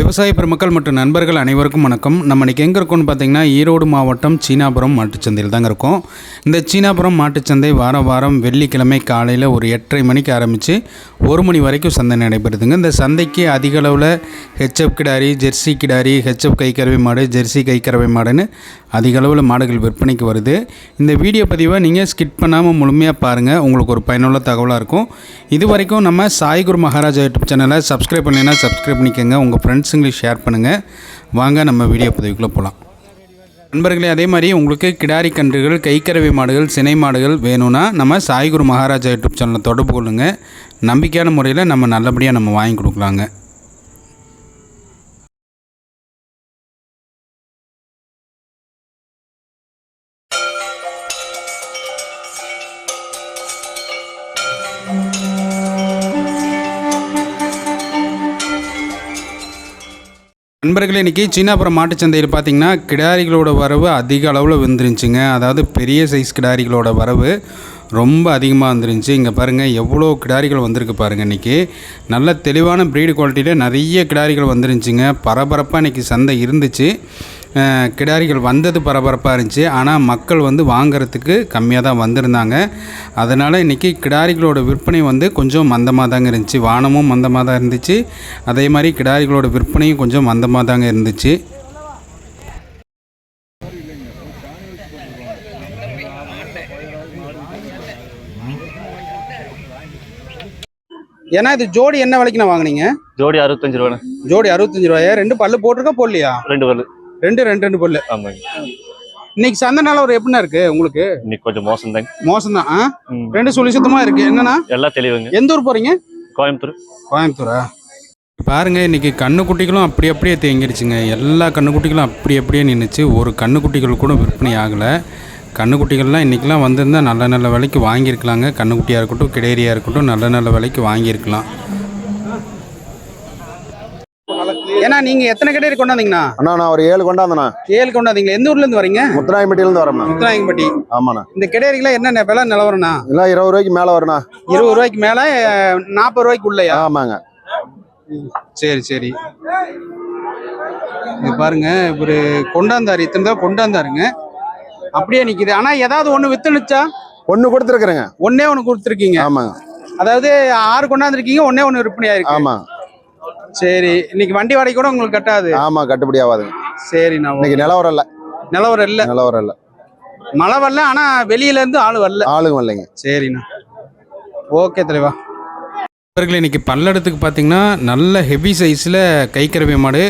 விவசாய பெருமக்கள் மற்றும் நண்பர்கள் அனைவருக்கும் வணக்கம். நம்ம இன்றைக்கி எங்கே இருக்கோம்னு பார்த்தீங்கன்னா ஈரோடு மாவட்டம் சீனாபுரம் மாட்டுச்சந்தையில் தாங்க இருக்கோம். இந்த சீனாபுரம் மாட்டுச்சந்தை வாரம் வாரம் வெள்ளிக்கிழமை காலையில் ஒரு எட்டரை மணிக்கு ஆரம்பித்து ஒரு மணி வரைக்கும் சந்தை நடைபெறுதுங்க. இந்த சந்தைக்கு அதிக அளவில் ஹெச்எப் கிடாரி ஜெர்சி கிடாரி ஹெச்எப் கைக்கறவை மாடு ஜெர்சி கைக்கறவை மாடுன்னு அதிக அளவில் மாடுகள் விற்பனைக்கு வருது. இந்த வீடியோ பதிவை நீங்கள் ஸ்கிட் பண்ணாமல் முழுமையாக பாருங்கள் உங்களுக்கு ஒரு பயனுள்ள தகவலாக இருக்கும். இது வரைக்கும் நம்ம சாய்குரு மகாராஜா யூடியூப் சேனலை சப்ஸ்கிரைப் பண்ணினா சப்ஸ்கிரைப் பண்ணிக்கோங்க. உங்கள் ஃப்ரெண்ட்ஸுங்களுக்கு ஷேர் பண்ணுங்கள் வாங்க நம்ம வீடியோ பதவிக்குள்ளே போகலாம் நண்பர்களே அதே மாதிரி உங்களுக்கு கிடாரி கன்றுகள் கைக்கரவி மாடுகள் சினை மாடுகள் வேணும்னா நம்ம சாய்குரு மகாராஜா யூடியூப் சேனலை தொடர்பு கொள்ளுங்கள் நம்பிக்கையான முறையில் நம்ம நல்லபடியாக நம்ம வாங்கி கொடுக்கலாங்க. நண்பர்களே இன்றைக்கி சீனாபுரம் மாட்டுச்சந்தையில் பார்த்தீங்கன்னா கிடாரிகளோட வரவு அதிக அளவில் வந்துருந்துச்சுங்க அதாவது பெரிய சைஸ் கிடாரிகளோட வரவு ரொம்ப அதிகமாக வந்துருந்துச்சு. இங்கே பாருங்கள் எவ்வளோ கிடாரிகள் வந்திருக்கு பாருங்கள் இன்றைக்கி நல்ல தெளிவான ப்ரீடு குவாலிட்டியில் நிறைய கிடாரிகள் வந்துருந்துச்சுங்க. பரபரப்பாக இன்றைக்கி சந்தை இருந்துச்சு. கிடாரிகள் வந்தது பரபரப்பாக இருந்துச்சு. ஆனால் மக்கள் வந்து வாங்குறதுக்கு கம்மியாக தான் வந்திருந்தாங்க. அதனால் இன்றைக்கி கிடாரிகளோட விற்பனை வந்து கொஞ்சம் மந்தமாக தாங்க இருந்துச்சு. வானமும் மந்தமாக தான் இருந்துச்சு. அதே மாதிரி கிடாரிகளோட விற்பனையும் கொஞ்சம் மந்தமாக தாங்க இருந்துச்சு. ஏன்னா இது ஜோடி என்ன விலைக்கு நான் வாங்குனீங்க? ஜோடி அறுபத்தஞ்சு ரூபாண்ணே ஜோடி அறுபத்தஞ்சு ரூபாயா? ரெண்டு பல்லு போட்டிருக்கா போடலையா? ரெண்டு பல்லு. ரெண்டு ரெண்டு ரெண்டு பல்லு ஆமாங்க. இன்னைக்கு சந்தை ஒரு எப்படின்னா இருக்கு உங்களுக்கு? இன்னைக்கு கொஞ்சம் மோசம் தாங்க மோசம் தான் ரெண்டு சுழி சுத்தமா இருக்கு. என்னன்னா எல்லாம் தெளிவுங்க. எந்த ஊர் போறீங்க? கோயம்புத்தூர். கோயம்புத்தூரா? பாருங்க இன்னைக்கு கண்ணுக்குட்டிகளும் அப்படி அப்படியே தேங்கிடுச்சுங்க எல்லா கண்ணுக்குட்டிகளும் அப்படி அப்படியே நின்றுச்சு ஒரு கண்ணுக்குட்டிகள் கூட விற்பனை ஆகலை. கண்ணுக்குட்டிகள்லாம் இன்றைக்கெலாம் வந்திருந்தா நல்ல நல்ல விலைக்கு வாங்கியிருக்கலாங்க. கண்ணுக்குட்டியாக இருக்கட்டும் கிடேரியாக இருக்கட்டும் நல்ல நல்ல விலைக்கு வாங்கியிருக்கலாம். ஏன்னா நீங்கள் எத்தனை கிடேரி கொண்டாந்தீங்கண்ணா? அண்ணா நான் ஒரு ஏழு கொண்டாந்தண்ணா. ஏழு கொண்டாந்தீங்க எந்த ஊர்லேருந்து வரீங்க? முத்துராயம்பட்டியிலேருந்து வரோம்ண்ணா முத்துராயம்பட்டி. ஆமாண்ணா. இந்த கிடேரிக்கெலாம் என்ன விலை நிலவரம்ண்ணா எல்லாம் இருபது ரூபாய்க்கு மேலே வருண்ணா இருபது ரூபாய்க்கு மேலே நாற்பது ரூபாய்க்கு உள்ளயா? ஆமாங்க. சரி சரி. இது பாருங்க இவரு கொண்டாந்தாரு இத்தனை தான் கொண்டாந்தாருங்க. அப்படியே நிக்குது. ஆனா ஏதாவது ஒண்ணு வித்துனுச்சா ஒன்று கொடுத்துருக்குறேங்க. ஒன்னே ஒண்ணு கொடுத்துருக்கீங்க. ஆமாங்க. அதாவது ஆறு கொண்டாந்துருக்கீங்க ஒன்னே ஒண்ணு விற்பனை ஆயிருக்கு ஆமாங்க சரி இன்னைக்கு வண்டி வாடகை கூட உங்களுக்கு கட்டாது? ஆமாம் கட்டுப்படி ஆகாதுங்க சரி நான் இன்னைக்கு நிலவரம் இல்லை. நிலவரம் இல்ல. நிலவரம் இல்லை. மழை வரல ஆனா வெளியில இருந்து ஆள் வரல. ஆளுங்க இல்லைங்க சரிண்ணா. ஓகே தலைவா. நண்பர்களே இன்றைக்கி பல்லடத்துக்கு பார்த்தீங்கன்னா நல்ல ஹெவி சைஸில் கைக்கறவை மாடு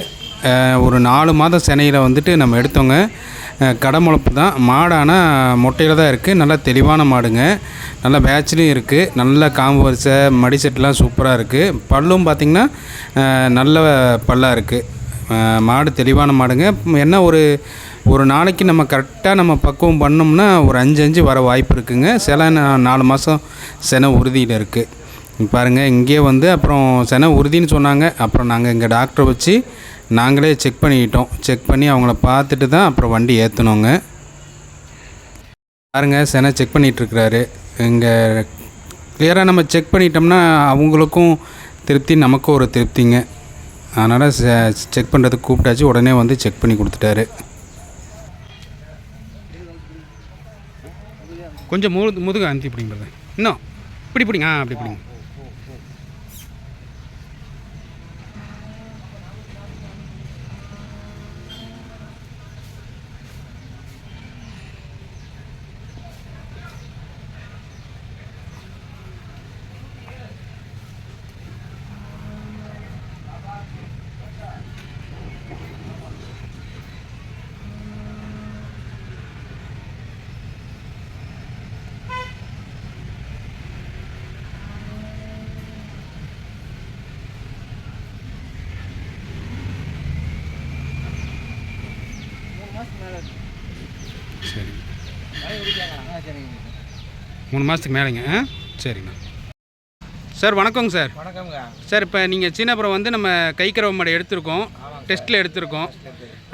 ஒரு நாலு மாதம் சினையில் வந்துட்டு நம்ம எடுத்தோங்க. அஹ், கடை முளப்பு தான். மாடு ஆனால் மொட்டையில் தான் இருக்குது நல்லா தெளிவான மாடுங்க. நல்ல பேட்ச்லேயும் இருக்குது நல்ல காம்பு வரிசை மடி செட்டெலாம் சூப்பராக இருக்குது பல்லும் பார்த்திங்கன்னா நல்ல பல்லாக இருக்குது மாடு தெளிவான மாடுங்க. என்ன ஒரு ஒரு நாளைக்கு நம்ம கரெக்டாக நம்ம பக்குவம் பண்ணோம்னா ஒரு அஞ்சு அஞ்சு வர வாய்ப்பு இருக்குங்க. சில நா- நாலு மாதம் சென உறுதியில் இருக்குது பாருங்கள் இங்கே வந்து அப்புறம் சென உறுதின்னு சொன்னாங்க. அப்புறம் நாங்கள் இங்கே டாக்டரை வச்சு நாங்களே செக் பண்ணிக்கிட்டோம். செக் பண்ணி அவங்கள பார்த்துட்டு தான் அப்புறம் வண்டி ஏற்றுனோங்க பாருங்க சென செக் பண்ணிகிட்ருக்கிறாரு இங்கே கிளியராக நம்ம செக் பண்ணிட்டோம்னா அவங்களுக்கும் திருப்தி நமக்கும் ஒரு திருப்திங்க. அதனால் செக் பண்ணுறதுக்கு கூப்பிட்டாச்சு. உடனே வந்து செக் பண்ணி கொடுத்துட்டாரு. கொஞ்சம் முது முதுகு அனுப்பி பிடிங்க இன்னும். இப்படி பிடிங்க. ஆ அப்படி பிடிங்க சரி மூணு மாதத்துக்கு மேலேங்க. ஆ? சரிங்கண்ணா சார் வணக்கங்க சார். வணக்கம்ங்க. சார் இப்போ நீங்கள் சீனாபுரம் வந்து நம்ம கைக்கரவை மாடை எடுத்திருக்கோம். டெஸ்ட்டில் எடுத்திருக்கோம்.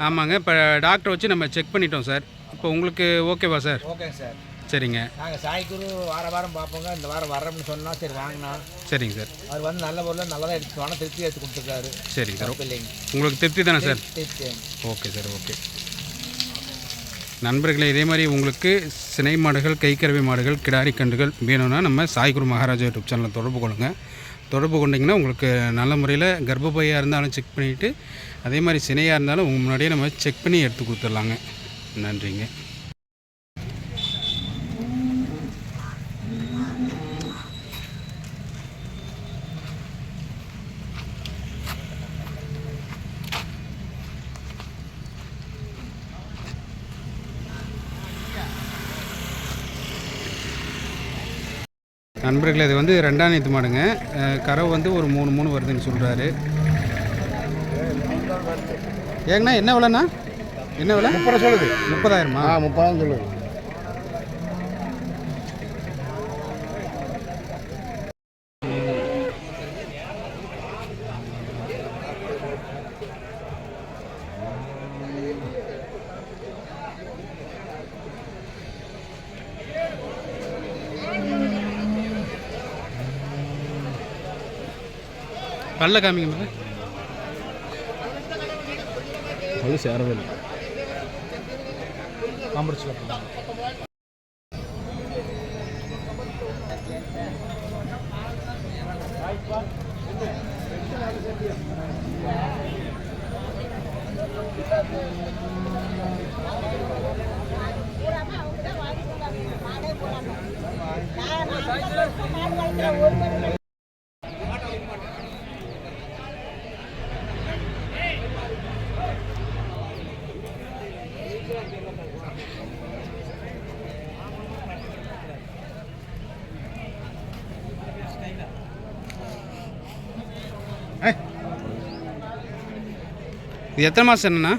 ஆமாங்க. இப்போ டாக்டரை வச்சு நம்ம செக் பண்ணிட்டோம் சார். இப்போ உங்களுக்கு ஓகேவா சார்? ஓகேங்க சார். சரிங்க. நாங்கள் சாய்க்குரு வார வாரம் பார்ப்போங்க. இந்த வாரம் வர்றோம்னு சொன்னால் சரி வாங்கினா. சரிங்க சார். அவர் வந்து நல்ல பொருள் நல்லதாக எடுத்து வாங்க. திருப்தி எடுத்து கொடுத்துருக்காரு. சரிங்க சார். இல்லைங்க. உங்களுக்கு திருப்தி தானே சார்? திருப்தி. Okay sir okay. நண்பர்களே இதே மாதிரி உங்களுக்கு சினை மாடுகள் கைக்கறவை மாடுகள் கிடாரி கன்றுகள் வேணும்னா நம்ம சாய்குரு மகாராஜா யூடியூப் சேனலில் தொடர்பு கொள்ளுங்க. தொடர்பு கொண்டிங்கன்னா உங்களுக்கு நல்ல முறையில் கர்ப்பப்பையாக இருந்தாலும் செக் பண்ணிவிட்டு அதே மாதிரி சினையாக இருந்தாலும் உங்கள் முன்னாடியே நம்ம செக் பண்ணி எடுத்து கொடுத்துடலாங்க. நன்றிங்க. நண்பர்களே இது வந்து ரெண்டாம் நேற்று மாடுங்க. கறவை வந்து ஒரு மூணு மூணு வருதுன்னு சொல்கிறாரு ஏங்கண்ணா என்ன விலைண்ணா? என்ன விலை? முப்பது சொல்லுது. முப்பதாயிரமா? ஆ முப்பதாயிரம் சொல்லுது. பல்ல காமிங்க மேலே அது சேரவே இல்லை. இது எத்தனை மாதம் என்னண்ணா?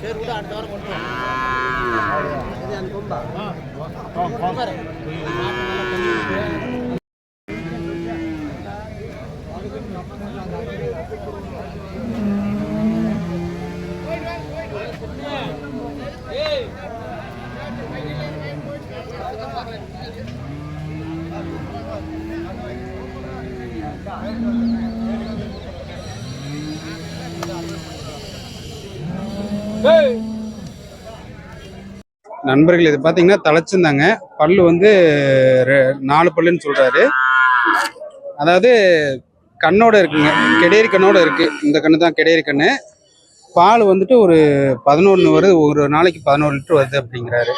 சரி விட அடுத்த வாரம் கொண்டு இது எனக்கு கும்பா Hey! நண்பர்கள் இது பார்த்தீங்கன்னா தலைச்சிருந்தாங்க பல்லு வந்து ரெ- நாலு பல்லுன்னு சொல்கிறாரு அதாவது கண்ணோட இருக்குங்க. கெடேரி கண்ணோட இருக்கு. இந்த கண்ணு தான் கெடேரி கண்ணு. பால் வந்துட்டு ஒரு பதினொன்று வருது ஒரு நாளைக்கு பதினோரு லிட்டர் வருது அப்படிங்கிறாரு.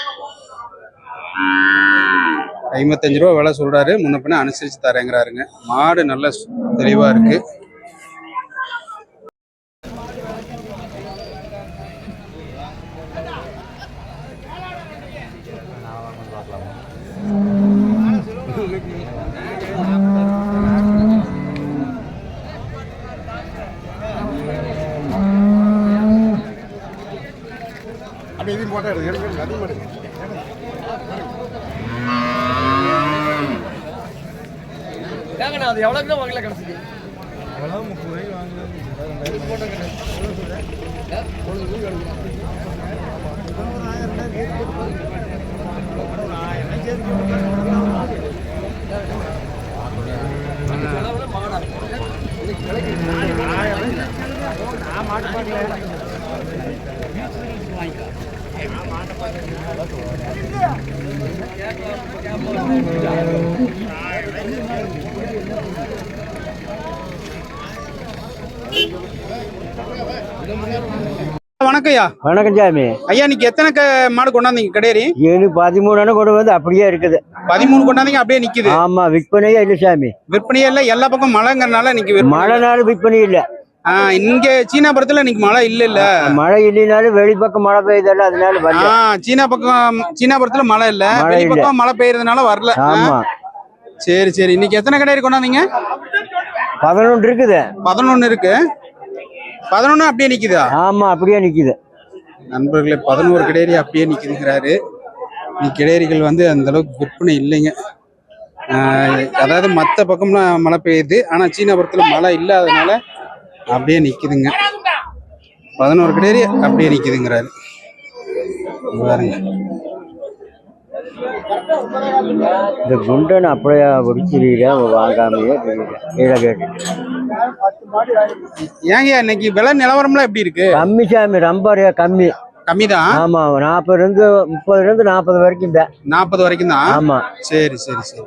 ஐம்பத்தஞ்சு ரூபா விலை சொல்றாரு. முன்ன பின்ன அனுசரிச்சு தரேங்கிறாருங்க. மாடு நல்ல தெளிவாக தெளிவா இருக்கு. அப்படி போட்டா எடுத்து எடுத்து அதிகமாக ஏன்னா அது எவ்வளோக்குலாம் வாங்கல கிடச்சிது எவ்வளோ முப்பது ரூபாய்க்கு மாட்டு பாட்டு வணக்கம்யா வணக்கம் சாமி. ஐயா நீங்க எத்தனை மாடு கொண்டாந்தீங்க? கடையரி ஏழு பதிமூணு கொண்டு வந்து அப்படியே இருக்குது. பதிமூணு கொண்டாந்தீங்க அப்படியே நிக்குது. ஆமா விற்பனையே இல்ல சாமி. விற்பனையே இல்ல எல்லா பக்கம் மழைங்கிறனால நிக்கு மழை நாள் விற்பனை இல்ல. இங்க சீனாபுரத்துல இன்னைக்கு மழை இல்ல இல்ல. மழை இல்லைனாலும் வெளிப்பக்கம் மழை பெய்யுதல்ல அதனால சீனா பக்கம் சீனாபுரத்துல மழை இல்ல. வெளி பக்கம் மழை பெய்யறதுனால வரல. சரி சரி. இன்னைக்கு எத்தனை கடை கொண்டாந்தீங்க? பதினொன்று இருக்குது. பதினொன்னு இருக்கு. பதினொன்னு அப்படியே நிக்குதா? ஆமா அப்படியே நிக்குது. நண்பர்களே பதினோரு கிடேரி அப்படியே நிற்கிதுங்கிறாரு நீ கிடேரிகள் வந்து அந்த அளவுக்கு விற்பனை இல்லைங்க. அதாவது மற்ற பக்கம்லாம் மழை பெய்யுது. ஆனால் சீனாபுரத்தில் மழை இல்லாதனால அப்படியே நிற்கிதுங்க பதினோரு கிடேரி அப்படியே நிற்கிதுங்கிறாரு பாருங்க. இந்த குண்டன் அப்படியே குடிச்சிருக்கீங்க வாங்காமையே கீழே கேட்டு ஏங்க இன்னைக்கு விலை நிலவரம்லாம் எப்படி இருக்கு? கம்மி சாமி ரொம்ப கம்மி கம்மி. தான் ஆமா நாற்பது இருந்து முப்பதுல இருந்து நாற்பது வரைக்கும் தான் நாற்பது வரைக்கும் தான் ஆமா. சரி சரி சரி.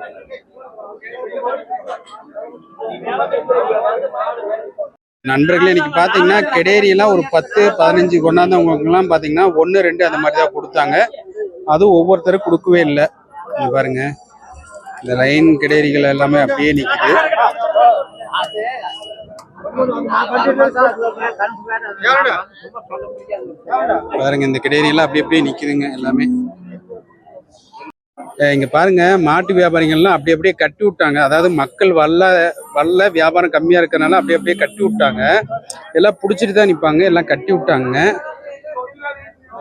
நண்பர்களே இன்னைக்கு பாத்தீங்கன்னா கெடேரி எல்லாம் ஒரு பத்து பதினஞ்சு கொண்டாந்தவங்களுக்கு எல்லாம் பாத்தீங்கன்னா ஒன்னு ரெண்டு அந்த மாதிரி தான் கொடுத்தாங்க. அதுவும் ஒவ்வொருத்தரும் கொடுக்கவே இல்லை. இங்க பாருங்க. இந்த லைன் கிடேரிகள் எல்லாமே அப்படியே நிக்குது. பாருங்க இந்த கிடையெல்லாம் அப்படி அப்படியே அப்படியே நிக்குதுங்க எல்லாமே. இங்க பாருங்க மாட்டு வியாபாரிகள்லாம் அப்படி அப்படியே கட்டி விட்டாங்க. அதாவது மக்கள் வல்ல வல்ல வியாபாரம் கம்மியா இருக்கிறனால அப்படியே அப்படியே கட்டி விட்டாங்க. எல்லாம் புடிச்சிட்டு தான் நிப்பாங்க எல்லாம் கட்டி விட்டாங்க.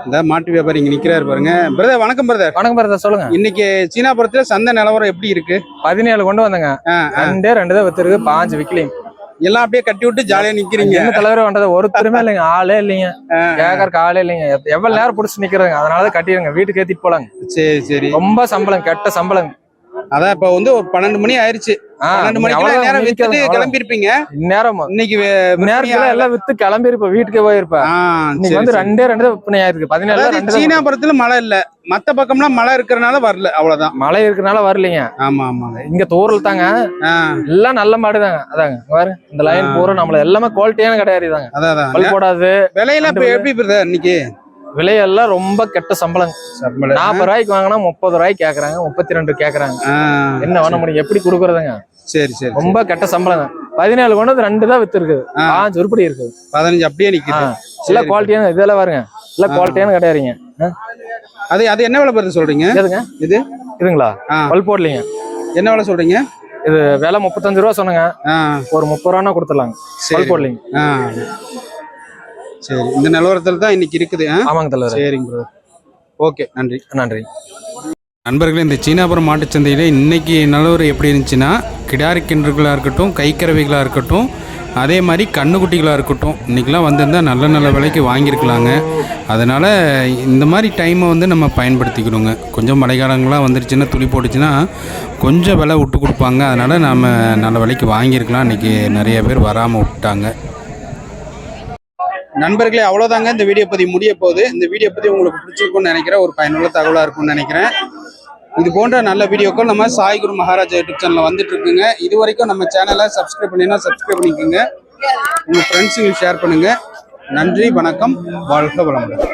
இந்த மாட்டு வியாபாரி இங்க நிக்கிறாரு பாருங்க. பிரதர் வணக்கம் பிரதர் வணக்கம் பிரதர் சொல்லுங்க. இன்னைக்கு சீனாபுரத்துல சந்தை நிலவரம் எப்படி இருக்கு? பதினேழு கொண்டு வந்தங்க. ரெண்டே ரெண்டு தான் வித்துருக்கு பாஞ்சு விக்கலையும் எல்லாம் அப்படியே கட்டி விட்டு ஜாலியா நிக்கிறீங்க. என்ன தலைவரே வந்தது ஒருத்தருமே இல்லைங்க. ஆளே இல்லைங்க. கேக்கறக்கு ஆளே இல்லைங்க. எவ்வளவு நேரம் புடிச்சு நிக்கிறதுங்க. அதனாலதான் கட்டிடுங்க வீட்டுக்கு ஏத்திட்டு போலாங்க. சரி சரி. ரொம்ப சம்பளம் கெட்ட சம்பளம். அதான் இப்ப வந்து ஒரு பன்னெண்டு மணி ஆயிருச்சு. பன்னெண்டு மணிக்கு நேரம் வித்துட்டு நிக்காதுங்க, அவ்வளவுதான். கிளம்பி இருப்பீங்க இந்நேரம் இன்னைக்கு நேரத்துல எல்லாம் வித்து கிளம்பி இருப்ப வீட்டுக்கே போயிருப்ப ஆ, இன்னைக்கு சரி, வந்து சரி. ரெண்டே ரெண்டு தான் விற்பனை ஆயிருக்கு பதினேழு அதாவது ரெண்டு தான் சீனாபுரத்துல மழை இல்ல மத்த பக்கம்லாம் மழை இருக்கறனால வரல அவ்வளவுதான் மழை இருக்கறனால வரலைங்க ஆமா ஆமாங்க இங்க தூரல் தாங்க எல்லாம் நல்ல மாடு தாங்க அதாங்க பாரு இந்த லைன். பூரா நம்மள எல்லாமே குவாலிட்டியான கிடையாது தாங்க அதான் போடாது விலையெல்லாம் எப்படி இன்னைக்கு விலையெல்லாம் ரொம்ப கெட்ட சம்பளம். நாற்பது ரூபாய்க்கு வாங்கினா முப்பது ரூபாய்க்கு கேக்குறாங்க முப்பத்தி ரெண்டு கேக்குறாங்க என்ன பண்ண முடியும். எப்படி கொடுக்கறதுங்க? சரி சரி ரொம்ப கெட்ட சம்பளம் பதினேழு கொண்டு வந்து ரெண்டு தான் வித்து இருக்குது. பாஞ்சு உருப்படி இருக்குது. பதினஞ்சு அப்படியே நிக்குது. எல்லாம் குவாலிட்டியான இதெல்லாம் பாருங்க. எல்லாம் குவாலிட்டியான கிடையாதுங்க அது அது என்ன விலை பிரதர் சொல்றீங்க? எதுங்க? இது? இதுங்களா. பல் போடலீங்க. என்ன விலை சொல்றீங்க? இது விலை முப்பத்தஞ்சு ரூபா சொன்னங்க. ஒரு முப்பது ரூபா கொடுத்துடலாங்க. பல் போடலீங்க. சரி இந்த நிலவரத்துல தான் இன்னைக்கு இருக்குது? ஆமாங்க தலைவர் சரிங்க பிரதர் ஓகே நன்றி. நன்றி. நண்பர்களே இந்த சீனாபுரம் மாட்டுச்சந்தையில் இன்னைக்கு நிலவரம் எப்படி இருந்துச்சுன்னா கிடாரி கிணறுகளாக இருக்கட்டும் கைக்கறவைகளாக இருக்கட்டும் அதே மாதிரி கண்ணுக்குட்டிகளாக இருக்கட்டும் இன்றைக்கெலாம் வந்திருந்தால் நல்ல நல்ல விலைக்கு வாங்கியிருக்கலாங்க. அதனால் இந்த மாதிரி டைமை வந்து நம்ம பயன்படுத்திக்கணுங்க. கொஞ்சம் மழைக்காலங்களாக வந்துருச்சுன்னா துளி போட்டுச்சுன்னா கொஞ்சம் விலை விட்டு கொடுப்பாங்க. அதனால் நாம் நல்ல விலைக்கு வாங்கியிருக்கலாம். இன்றைக்கி நிறைய பேர் வராமல் விட்டாங்க. நண்பர்களே அவ்வளோதாங்க இந்த வீடியோ பற்றி முடிய போகுது. இந்த வீடியோ பற்றி உங்களுக்கு பிடிச்சிருக்கும்னு நினைக்கிறேன். ஒரு பயனுள்ள தகவலாக இருக்கும்னு நினைக்கிறேன். இது போன்ற நல்ல வீடியோக்கள் நம்ம சாய் குரு மகாராஜா யூடியூப் சேனலில் வந்துட்டு இருக்குங்க. இது வரைக்கும் நம்ம சேனலை சப்ஸ்கிரைப் பண்ணினா சப்ஸ்கிரைப் பண்ணிக்கோங்க. உங்கள் ஃப்ரெண்ட்ஸுங்களுக்கு ஷேர் பண்ணுங்கள் நன்றி வணக்கம். வாழ்க வளமுடன்.